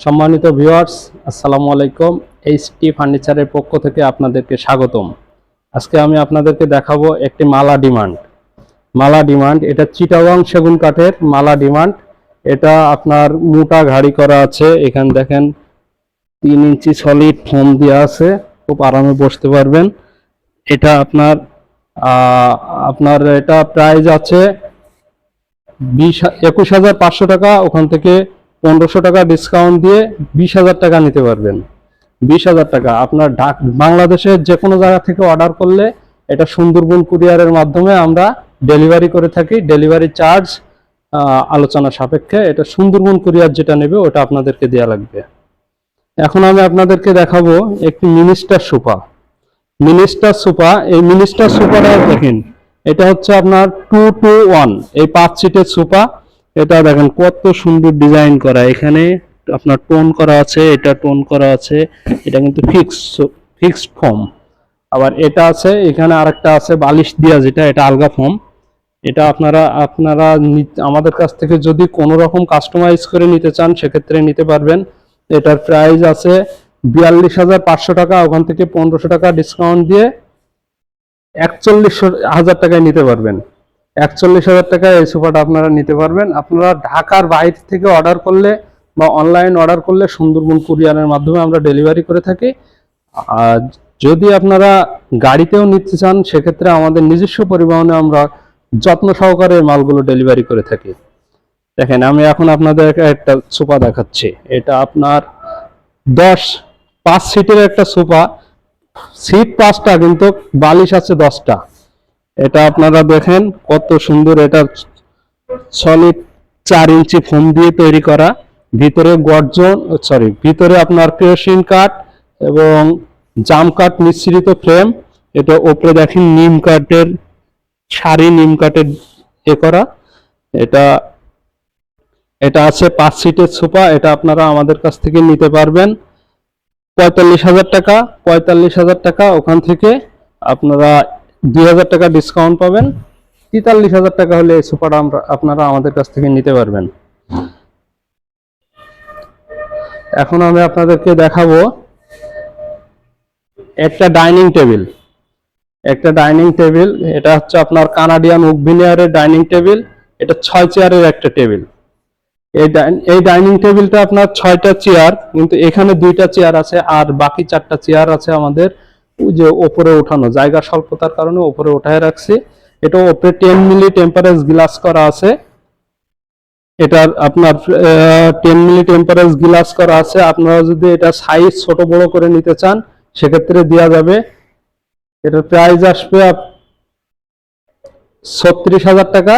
সম্মানিত ভিউয়ার্স, আসসালামু আলাইকুম। এইচ এইচটি ফার্নিচারের পক্ষ থেকে আপনাদেরকে স্বাগতম। আজকে আমি আপনাদেরকে দেখাবো একটি মালা ডিমান্ড। মালা ডিমান্ড, এটা চিটাগং সেগুন কাঠের মালা ডিমান্ড। এটা আপনার মোটা ঘাড়ি করা আছে। এখানে দেখেন, তিন ইঞ্চি সলিড ফোম দেওয়া আছে। খুব আরামে বসতে পারবেন। এটা আপনার আপনার এটা প্রাইস আছে বিশ, একুশ হাজার পাঁচশো টাকা। ওখান থেকে পনেরোশো টাকা ডিসকাউন্ট দিয়ে বিশ হাজার টাকা নিতে পারবেন। বিশ হাজার টাকা। আপনার ঢাক বাংলাদেশের যে কোনো জায়গা থেকে অর্ডার করলে এটা সুন্দরবন কুরিয়ারের মাধ্যমে আমরা ডেলিভারি করে থাকি। ডেলিভারি চার্জ আলোচনা সাপেক্ষে এটা সুন্দরবন কুরিয়ার যেটা নেবে, ওটা আপনাদেরকে দেওয়া লাগবে। এখন আমি আপনাদেরকে দেখাবো একটি মিনিস্টার সোফা মিনিস্টার সোফা এই মিনিস্টার সোফাটা দেখেন, এটা হচ্ছে আপনার টু টু ওয়ান এই পাঁচ সিটের সোফা এটা দেখেন কত সুন্দর ডিজাইন করা। এখানে আপনার টোন করা আছে, এটা টোন করা আছে, এটা কিন্তু ফিক্স ফিক্সড ফর্ম আবার এটা আছে, এখানে আরেকটা আছে বালিশ দিয়া যেটা, এটা আলগা ফর্ম এটা আপনারা আপনারা আমাদের কাছ থেকে যদি কোনো রকম কাস্টমাইজ করে নিতে চান, সেক্ষেত্রে নিতে পারবেন। এটার প্রাইস আছে বিয়াল্লিশ হাজার পাঁচশো টাকা, ওখান থেকে পনেরোশো টাকা ডিসকাউন্ট দিয়ে একচল্লিশ হাজার টাকায় নিতে পারবেন। একচল্লিশ হাজার টাকায় এই সোফাটা আপনারা নিতে পারবেন। আপনারা ঢাকার বাইরে থেকে অর্ডার করলে বা অনলাইন অর্ডার করলে সুন্দরবন কুরিয়ারের মাধ্যমে আমরা ডেলিভারি করে থাকি। আর যদি আপনারা গাড়িতেও নিতে চান, সেক্ষেত্রে আমাদের নিজস্ব পরিবহনে আমরা যত্ন সহকারে মালগুলো ডেলিভারি করে থাকি। দেখেন, আমি এখন আপনাদের একটা সোফা দেখাচ্ছি। এটা আপনার দশ, পাঁচ সিটের একটা সোফা সিট পাঁচটা, কিন্তু বালিশ আছে দশটা। এটা আপনারা দেখেন কত সুন্দর এটা সলিড চার ইঞ্চি ফোম দিয়ে তৈরি করা। ভিতরে গর্জন সরি ভিতরে আপনার কেরোসিন কাঠ এবং জাম কাঠ মিশ্রিত ফ্রেম এটা ওপরে দেখেন নিম কাঠের শাড়ি নিম কাঠের এ করা। এটা এটা আছে পাঁচ সিটের সোফা এটা আপনারা আমাদের কাছ থেকে নিতে পারবেন। পঁয়তাল্লিশ হাজার টাকা, পঁয়তাল্লিশ হাজার টাকা ওখান থেকে আপনারা দুই হাজার টাকা ডিসকাউন্ট পাবেন। তেতাল্লিশ হাজার টাকা হলে এই সোফাটা আমরা আপনারা আমাদের কাছ থেকে নিতে পারবেন। এখন আমি আপনাদেরকে দেখাবো একটা ডাইনিং টেবিল একটা ডাইনিং টেবিল এটা হচ্ছে আপনার কানাডিয়ান উকভিনিয়ারের ডাইনিং টেবিল এটা ছয় চেয়ারের একটা টেবিল এই এই ডাইনিং টেবিলটা আপনার ছয়টা চেয়ার, কিন্তু এখানে দুইটা চেয়ার আছে আর বাকি চারটা চেয়ার আছে আমাদের যে ওপরে ওঠানো, জায়গা স্বল্পতার কারণে ওপরে উঠায় রাখছি। এটা ওপরে টেন মিলি টেম্পারেজ গ্লাস করা আছে। এটার আপনার টেন মিলি টেম্পারেজ গ্লাস করা আছে। আপনারা যদি এটা সাইজ ছোট বড় করে নিতে চান, সেক্ষেত্রে দেওয়া যাবে। এটার প্রাইস আসবে ছত্রিশ হাজার টাকা।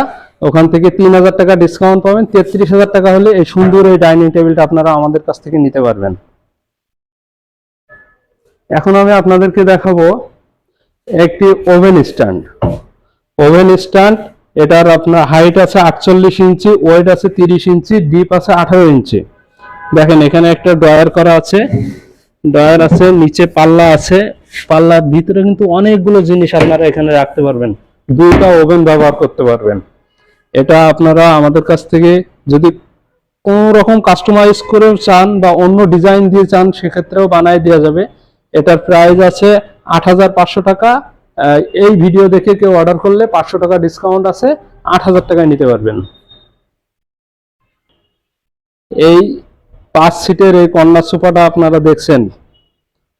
ওখান থেকে তিন হাজার টাকা ডিসকাউন্ট পাবেন। তেত্রিশ হাজার টাকা হলে এই সুন্দর এই ডাইনিং টেবিলটা আপনারা আমাদের কাছ থেকে নিতে পারবেন। এখন আমি আপনাদেরকে দেখাবো একটি ওভেন স্ট্যান্ড। ওভেন স্ট্যান্ড, এটার আপনার হাইট আছে আটচল্লিশ ইঞ্চি, ওয়েট আছে তিরিশ ইঞ্চি, ডিপ আছে আঠারো ইঞ্চি। দেখেন, এখানে একটা ড্রয়ার করা আছে। ড্রয়ার আছে, নিচে পাল্লা আছে। পাল্লার ভিতরে কিন্তু অনেকগুলো জিনিস আপনারা এখানে রাখতে পারবেন। দুইটা ওভেন ব্যবহার করতে পারবেন। এটা আপনারা আমাদের কাছ থেকে যদি কোনো রকম কাস্টমাইজ করেও চান বা অন্য ডিজাইন দিয়ে চান, সেক্ষেত্রেও বানাই দেওয়া যাবে। এটার প্রাইস আছে আট হাজার পাঁচশো টাকা। এই ভিডিও দেখে কেউ অর্ডার করলে পাঁচশো টাকা ডিসকাউন্ট আছে, আট হাজার টাকায় নিতে পারবেন। এই পাঁচ সিটের এই কন্যা সোফাটা আপনারা দেখছেন,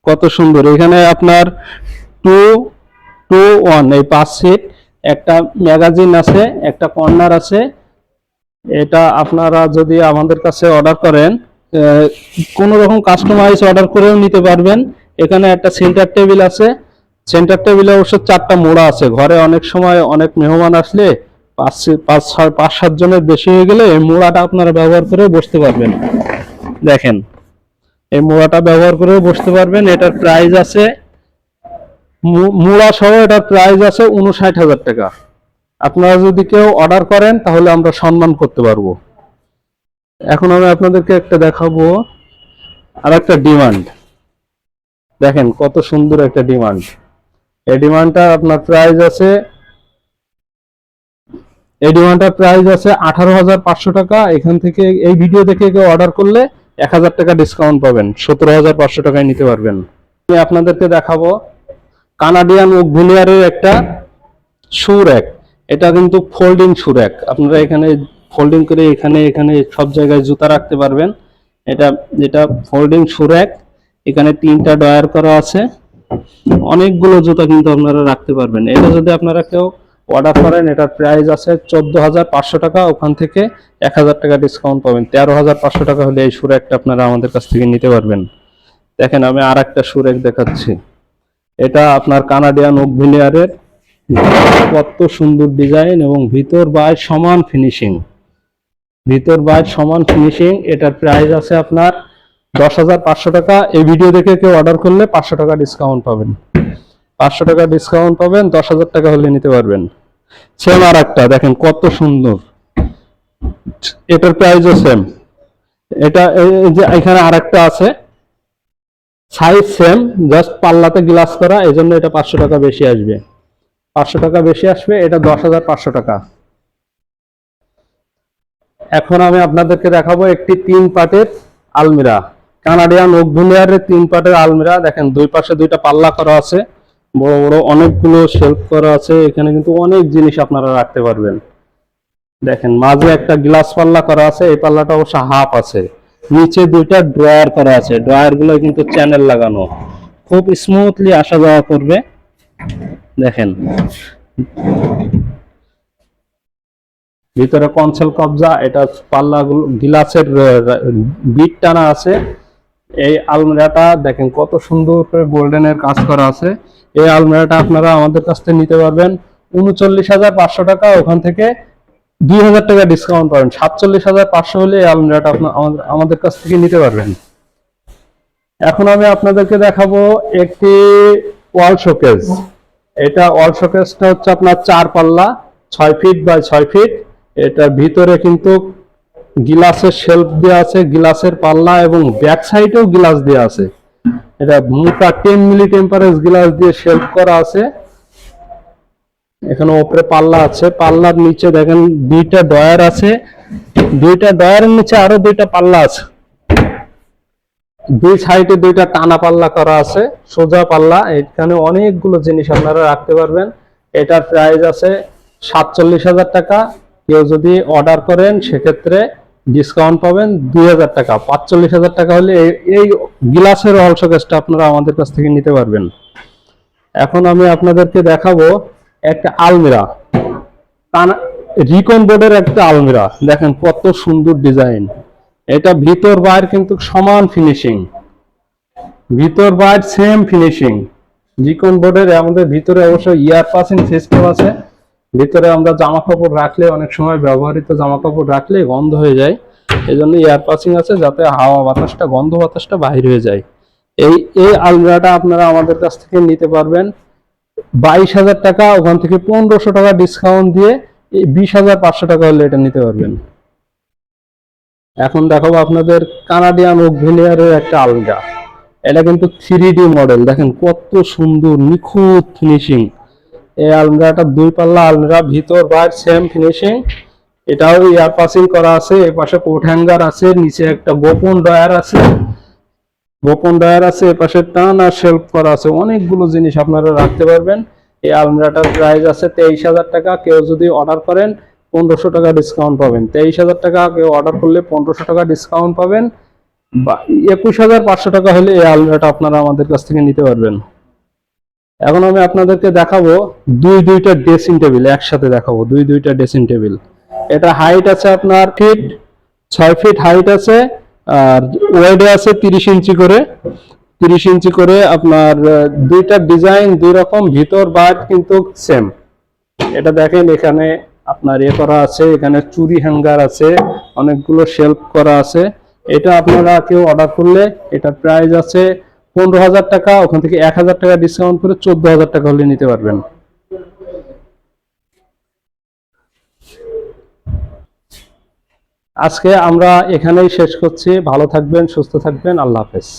কত সুন্দর। এখানে আপনার টু টু ওয়ান এই পাঁচ সিট একটা ম্যাগাজিন আছে, একটা কর্নার আছে। এটা আপনারা যদি আমাদের কাছে অর্ডার করেন কোনো রকম কাস্টমাইজ অর্ডার করেও নিতে পারবেন। এখানে একটা সেন্টার টেবিল আছে। সেন্টার টেবিলে অবশ্য চারটা মোড়া আছে। ঘরে অনেক সময় অনেক মেহমান আসলে পাঁচ পাঁচ পাঁচ সাত জনের বেশি হয়ে গেলে এই মোড়াটা আপনারা ব্যবহার করে বসতে পারবেন। দেখেন, এই মোড়াটা ব্যবহার করে বসতে পারবেন। এটার প্রাইস আছে মোড়া সহ এটার প্রাইস আছে উনষাট হাজার টাকা। আপনারা যদি কেউ অর্ডার করেন, তাহলে আমরা সম্মান করতে পারব। এখন আমি আপনাদেরকে একটা দেখাবো। আর একটা ডিমান্ড দেখেন কত সুন্দর একটা ডিমান্ড এই ডিমান্ডটা আপনার প্রাইস আছে, এই ডিমান্ডটার প্রাইস আছে আঠারো হাজার পাঁচশো টাকা। এখান থেকে এই ভিডিও দেখে কেউ অর্ডার করলে এক হাজার টাকা ডিসকাউন্ট পাবেন, সতেরো হাজার পাঁচশো টাকায় নিতে পারবেন। আমি আপনাদেরকে দেখাবো কানাডিয়ান ওক ভিলিয়ারের একটা শু র্যাক এটা কিন্তু ফোল্ডিং শু র্যাক আপনারা এখানে ফোল্ডিং করে এখানে এখানে সব জায়গায় জুতা রাখতে পারবেন। এটা যেটা ফোল্ডিং শু র্যাক এখানে তিনটা ডয়ার করা আছে। অনেকগুলো জুতা কিন্তু আপনারা রাখতে পারবেন। এটা যদি আপনারা কেউ অর্ডার করেন, এটার প্রাইস আছে চোদ্দ হাজার পাঁচশো টাকা। ওখান থেকে এক হাজার টাকা ডিসকাউন্ট পাবেন। তেরো হাজার পাঁচশো টাকা হলে এই শু র্যাকটা আপনারা আমাদের কাছ থেকে নিতে পারবেন। দেখেন, আমি আর একটা শু র্যাক দেখাচ্ছি। এটা আপনার কানাডিয়ান ওক ভিলিয়ারের কত সুন্দর ডিজাইন এবং ভিতর বাইর সমান ফিনিশিং ভিতর বাইর সমান ফিনিশিং এটার প্রাইস আছে আপনার দশ হাজার পাঁচশো টাকা। এই ভিডিও দেখে কেউ অর্ডার করলে পাঁচশো টাকা ডিসকাউন্ট পাবেন। পাঁচশো টাকা ডিসকাউন্ট পাবেন, দশ হাজার টাকা হলে নিতে পারবেন। সেম আর একটা, দেখেন কত সুন্দর। এটার প্রাইসও সেম এটা যে এখানে আর একটা আছে। সাইজ সেম জাস্ট পাল্লাতে গ্লাস করা এই জন্য এটা পাঁচশো টাকা বেশি আসবে। পাঁচশো টাকা বেশি আসবে, এটা দশ হাজার পাঁচশো টাকা। এখন আমি আপনাদেরকে দেখাবো একটি তিন পাটের আলমিরা। কানাডিয়ান ভিলিয়ারের তিন পাটের আলমিরা, দেখেন দুই পাশে দুইটা পাল্লা করা আছে, বড় বড় অনেকগুলো শেলফ করা আছে, এখানে কিন্তু অনেক জিনিস আপনারা রাখতে পারবেন। দেখেন, মাঝে একটা গ্লাস পাল্লা করা আছে, এই পাল্লাটা অবশ্য হাফ আছে। নিচে দুইটা ড্রয়ার করা আছে ড্রয়ারগুলো কিন্তু চ্যানেল লাগানো। খুব স্মুথলি আসা যাওয়া করবে। দেখেন। ভিতরে কনসেল কবজা, এটা পাল্লা গিলাসের বিট টানা আছে। এই আলমিরাটা দেখেন কত সুন্দর করে গোল্ডেনের কাজ করা আছে। এই আলমিরাটা আপনারা আমাদের কাছ থেকে নিতে পারবেন। উনচল্লিশ হাজার পাঁচশো টাকা, ওখান থেকে দুই হাজার টাকা ডিসকাউন্ট পাবেন। সাতচল্লিশ হাজার পাঁচশো হলে এই আলমিরাটা আপনার আমাদের- কাছ থেকে নিতে পারবেন। এখন আমি আপনাদেরকে দেখাবো একটি ওয়াল শোকেস এটা ওয়াল শোকেসটা হচ্ছে আপনার চার পাল্লা, ছয় ফিট বাই ছয় ফিট এটার ভিতরে কিন্তু গিলাসের শেলফ দেওয়া আছে, গিলাসের পাল্লা এবং ব্যাক সাইডেও গিলাস দেওয়া আছে। এটা মোটা টেন মিলি টেম্পারেজ গিলাস দিয়ে শেলফ করা আছে। এখানে ওপরে পাল্লা আছে। পাল্লার নিচে দেখেন দুইটা ডয়ার আছে। দুইটা ডয়ারের নিচে আরও দুইটা পাল্লা আছে। দুই সাইডে দুইটা টানা পাল্লা করা আছে, সোজা পাল্লা। এখানে অনেকগুলো জিনিস আপনারা রাখতে পারবেন। এটার প্রাইস আছে সাতচল্লিশ হাজার টাকা। কেউ যদি অর্ডার করেন, সেক্ষেত্রে ডিসকাউন্ট পাবেন দুই হাজার টাকা। পাঁচচল্লিশ হাজার টাকা হলে এই- গিলাসের অল শোকেসটা আপনারা আমাদের কাছ থেকে নিতে পারবেন। এখন আমি আপনাদেরকে দেখাবো একটা আলমিরা। কানা রিকন বোর্ডের একটা আলমিরা। দেখেন কত সুন্দর ডিজাইন এটা ভিতর বাইর কিন্তু সমান ফিনিশিং ভিতর বাইর সেম ফিনিশিং রিকন বোর্ডের আমাদের ভিতরে অবশ্য ইয়ার পাসিং সিস্টেম আছে। ভিতরে আমরা জামা কাপড় রাখলে অনেক সময় ব্যবহৃত জামা কাপড় রাখলে গন্ধ হয়ে যায়। এই জন্য এয়ার পাসিং আছে যাতে হাওয়া বাতাসটা, গন্ধ বাতাসটা বাহির হয়ে যায়। এই এই আলমিরাটা আপনারা আমাদের কাছ থেকে নিতে পারবেন। বাইশ হাজার টাকা, ওখান থেকে পনেরোশো টাকা ডিসকাউন্ট দিয়ে বিশ হাজার পাঁচশো টাকা হলে এটা নিতে পারবেন। এখন দেখাবো আপনাদের কানাডিয়ান ওক ভিলিয়ারের একটা আলমিরা। এটা কিন্তু থ্রি মডেল। দেখেন কত সুন্দর, নিখুঁত ফিনিশিং এই আলমিরাটা দুই পাল্লা আলমিরা, ভিতর, বাইর, সেম ফিনিশিং। এটাও এয়ার পাসিং করা আছে এই পাশে কোট হ্যাঙ্গার আছে, নিচে একটা গোপন ডয়ার আছে। গোপন ডয়ার আছে, এ পাশে টান আর শেলফ করা আছে। অনেকগুলো জিনিস আপনারা রাখতে পারবেন। এই আলমিরাটার প্রাইস আছে তেইশ হাজার টাকা। কেউ যদি অর্ডার করেন, পনেরোশো টাকা ডিসকাউন্ট পাবেন। তেইশ হাজার টাকা কেউ অর্ডার করলে পনেরোশো টাকা ডিসকাউন্ট পাবেন। বা একুশ হাজার পাঁচশো টাকা হলে এই আলমিরাটা আপনারা আমাদের কাছ থেকে নিতে পারবেন। এখন আমি আপনাদেরকে দেখাবো দুই দুইটা ড্রেসিং টেবিল, একসাথে দেখাবো দুই দুইটা ড্রেসিং টেবিল। এটা হাইট আছে আপনার ফিট, ছয় ফিট হাইট আছে, আর ওয়েডে আছে তিরিশ ইঞ্চি করে। তিরিশ ইঞ্চি করে আপনার দুইটা ডিজাইন দুই রকম, ভিতর বাইর কিন্তু সেম এটা দেখেন এখানে আপনার এ করা আছে, এখানে চুরি হ্যাঙ্গার আছে, অনেকগুলো শেলফ করা আছে। এটা আপনারা কেউ অর্ডার করলে এটা প্রাইস আছে পনেরো হাজার টাকা, ওখান থেকে এক হাজার টাকা ডিসকাউন্ট করে চোদ্দ হাজার টাকা হলে নিতে পারবেন। আজকে আমরা এখানেই শেষ করছি। ভালো থাকবেন, সুস্থ থাকবেন। আল্লাহ হাফেজ।